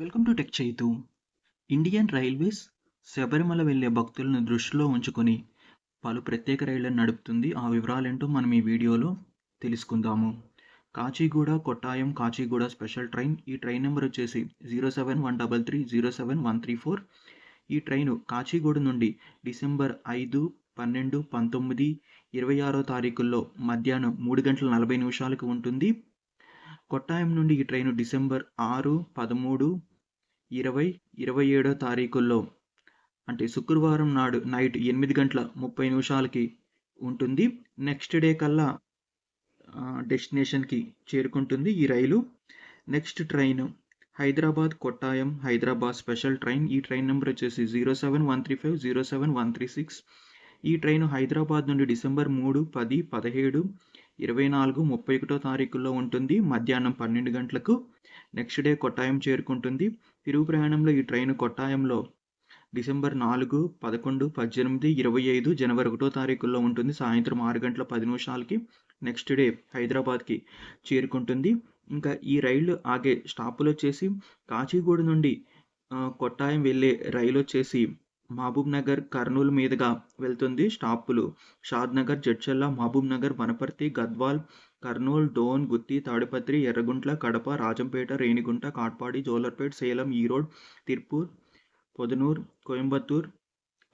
Welcome to tech Chaitu Indian Railways Sabarimala వెళ్ళే భక్తులను దృష్టిలో ఉంచుకొని పలు ప్రత్యేక రైళ్ళను నడుపుతుంది. ఆ వివరాలేంటో మనం ఈ వీడియోలో తెలుసుకుందాము. Kacheguda Kottayam Kacheguda special train. ఈ ట్రైన్ నెంబర్ వచ్చేసి zero seven one double three zero seven one three four. ఈ ట్రైను కాచిగూడ నుండి డిసెంబర్ ఐదు పన్నెండు పంతొమ్మిది ఇరవై ఆరో తారీఖుల్లో మధ్యాహ్నం మూడు గంటల నలభై నిమిషాలకు ఉంటుంది. కొట్టాయం నుండి ఈ ట్రైను డిసెంబర్ ఆరు పదమూడు ఇరవై ఇరవై ఏడో తారీఖుల్లో అంటే శుక్రవారం నాడు నైట్ ఎనిమిది గంటల ముప్పై నిమిషాలకి ఉంటుంది. నెక్స్ట్ డే కల్లా డెస్టినేషన్కి చేరుకుంటుంది ఈ రైలు. Next train Hyderabad Kottayam Hyderabad special train. ఈ ట్రైన్ నెంబర్ వచ్చేసి zero seven one three five zero seven one three six. ఈ ట్రైన్ హైదరాబాద్ నుండి డిసెంబర్ మూడు పది పదిహేడు ఇరవై నాలుగు ముప్పై ఒకటో తారీఖుల్లో ఉంటుంది. మధ్యాహ్నం పన్నెండు గంటలకు నెక్స్ట్ డే కొట్టాయం చేరుకుంటుంది. తిరుగు ప్రయాణంలో ఈ ట్రైన్ కొట్టాయంలో డిసెంబర్ నాలుగు పదకొండు పద్దెనిమిది ఇరవై ఐదు జనవరి ఒకటో తారీఖుల్లో ఉంటుంది. సాయంత్రం ఆరు గంటల పది నిమిషాలకి నెక్స్ట్ డే హైదరాబాద్కి చేరుకుంటుంది. ఇంకా ఈ రైలు ఆగే స్టాపులు వచ్చేసి కాచిగూడ నుండి కొట్టాయం వెళ్ళే రైలు వచ్చేసి మహబూబ్ నగర్ కర్నూలు మీదుగా వెళ్తుంది. స్టాపులు షాద్ నగర్ జడ్చల్ల మహబూబ్ నగర్ వనపర్తి గద్వాల్ కర్నూలు డోన్ గుత్తి తాడిపత్రి ఎర్రగుంట్ల కడప రాజంపేట రేణిగుంట కాట్పాడి జోలర్పేట్ సేలం ఈరోడ్ తిరుపూర్ పొదనూర్ కోయంబత్తూర్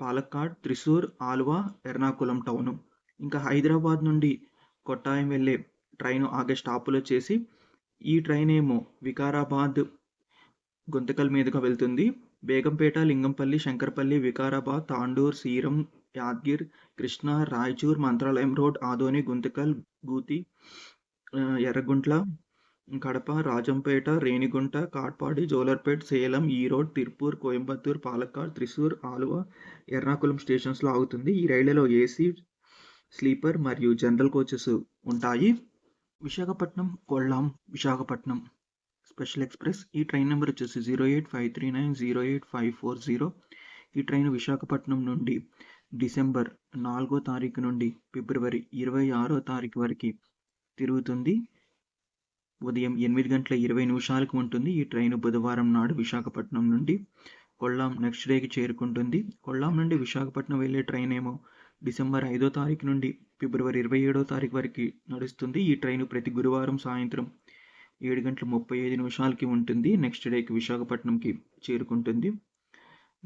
పాలక్కాడ్ త్రిశూర్ ఆల్వా ఎర్నాకుళం టౌను. ఇంకా హైదరాబాద్ నుండి కొట్టాయం వెళ్ళే ట్రైన్ ఆగే స్టాపులు వచ్చేసి ఈ ట్రైన్ ఏమో వికారాబాద్ గుంతకల్ మీదుగా వెళ్తుంది. బేగంపేట లింగంపల్లి శంకర్పల్లి వికారాబాద్ తాండూర్ సీరం యాద్గిర్ కృష్ణ రాయచూర్ మంత్రాలయం రోడ్ ఆదోని గుంతకల్ గూతి ఎర్రగుంట్ల కడప రాజంపేట రేణిగుంట కాట్పాడి జోలర్పేట్ సేలం ఈరోడ్ తిరుపూర్ కోయంబత్తూర్ పాలక్కాడ్ త్రిశూర్ ఆలువ ఎర్నాకుళం స్టేషన్స్లో ఆగుతుంది. ఈ రైళ్ళలో ఏసీ స్లీపర్ మరియు జనరల్ కోచెస్ ఉంటాయి. Visakhapatnam Kollam Visakhapatnam special express. ఈ ట్రైన్ నెంబర్ వచ్చేసి zero eight five three nine zero eight five four zero. ఈ ట్రైన్ విశాఖపట్నం నుండి డిసెంబర్ నాలుగో తారీఖు నుండి ఫిబ్రవరి ఇరవై ఆరో తారీఖు వరకు తిరుగుతుంది. ఉదయం ఎనిమిది గంటల ఇరవై నిమిషాలకు ఉంటుంది. ఈ ట్రైన్ బుధవారం నాడు విశాఖపట్నం నుండి కొల్లాం నెక్స్ట్ డేకి చేరుకుంటుంది. కొల్లాం నుండి విశాఖపట్నం వెళ్ళే ట్రైన్ ఏమో డిసెంబర్ ఐదో తారీఖు నుండి ఫిబ్రవరి ఇరవై ఏడో తారీఖు వరకు నడుస్తుంది. ఈ ట్రైన్ ప్రతి గురువారం సాయంత్రం ఏడు గంటల ముప్పై ఐదు నిమిషాలకి ఉంటుంది. నెక్స్ట్ డేకి విశాఖపట్నంకి చేరుకుంటుంది.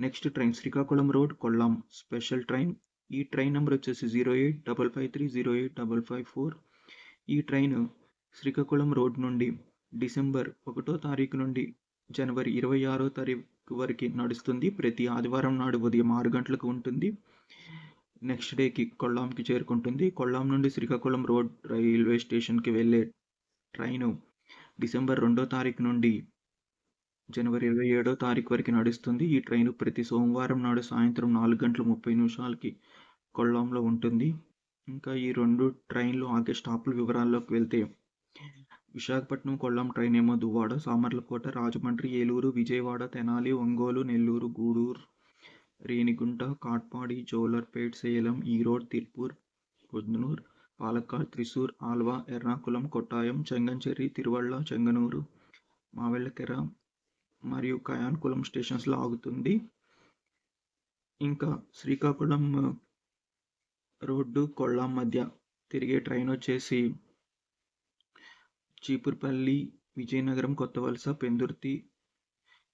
Next train Srikakulam road Kollam special train. ఈ ట్రైన్ నెంబర్ వచ్చేసి zero eight double five three zero eight double five four. ఈ ట్రైన్ శ్రీకాకుళం రోడ్ నుండి డిసెంబర్ ఒకటో తారీఖు నుండి జనవరి ఇరవై ఆరో తారీఖు వరకు నడుస్తుంది. ప్రతి ఆదివారం నాడు ఉదయం ఆరు గంటలకు ఉంటుంది. నెక్స్ట్ డేకి కొల్లాంకి చేరుకుంటుంది. కొల్లాం నుండి శ్రీకాకుళం రోడ్ రైల్వే స్టేషన్కి వెళ్ళే ట్రైను డిసెంబర్ రెండో తారీఖు నుండి జనవరి ఇరవై ఏడో తారీఖు వరకు నడుస్తుంది. ఈ ట్రైన్ ప్రతి సోమవారం నాడు సాయంత్రం నాలుగు గంటల ముప్పై నిమిషాలకి కొల్లంలో ఉంటుంది. ఇంకా ఈ రెండు ట్రైన్లు ఆగే స్టాపుల వివరాల్లోకి వెళ్తే విశాఖపట్నం కొల్లం ట్రైన్ ఏమో దువ్వాడ సామర్లకోట రాజమండ్రి ఏలూరు విజయవాడ తెనాలి ఒంగోలు నెల్లూరు గూడూరు రేణిగుంట కాట్పాడి జోలర్పేట్ సేలం ఈరోడ్ తిరుపూర్ పొద్దునూర్ పాలక్కాడ్ త్రిశూర్ ఆల్వా ఎర్నాకుళం కొట్టాయం చెంగంచెర్రి తిరువళ్ళ చెంగనూరు మావెళ్ళకెర మరియు కయాన్కులం స్టేషన్స్లో ఆగుతుంది ఇంకా శ్రీకాకుళం రోడ్డు కొల్లాం మధ్య తిరిగే ట్రైన్ వచ్చేసి చీపుర్పల్లి విజయనగరం కొత్తవలస పెందుర్తి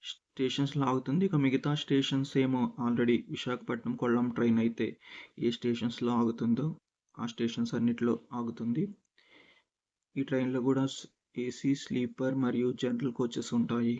స్టేషన్స్లో ఆగుతుంది ఇక మిగతా స్టేషన్స్ ఏమో ఆల్రెడీ విశాఖపట్నం కొల్లాం ట్రైన్ అయితే ఏ స్టేషన్స్లో ఆగుతుందో ఆ స్టేషన్స్ అన్నిటిలో ఆగుతుంది. ఈ ట్రైన్లో కూడా ఏసీ స్లీపర్ మరియు జనరల్ కోచెస్ ఉంటాయి.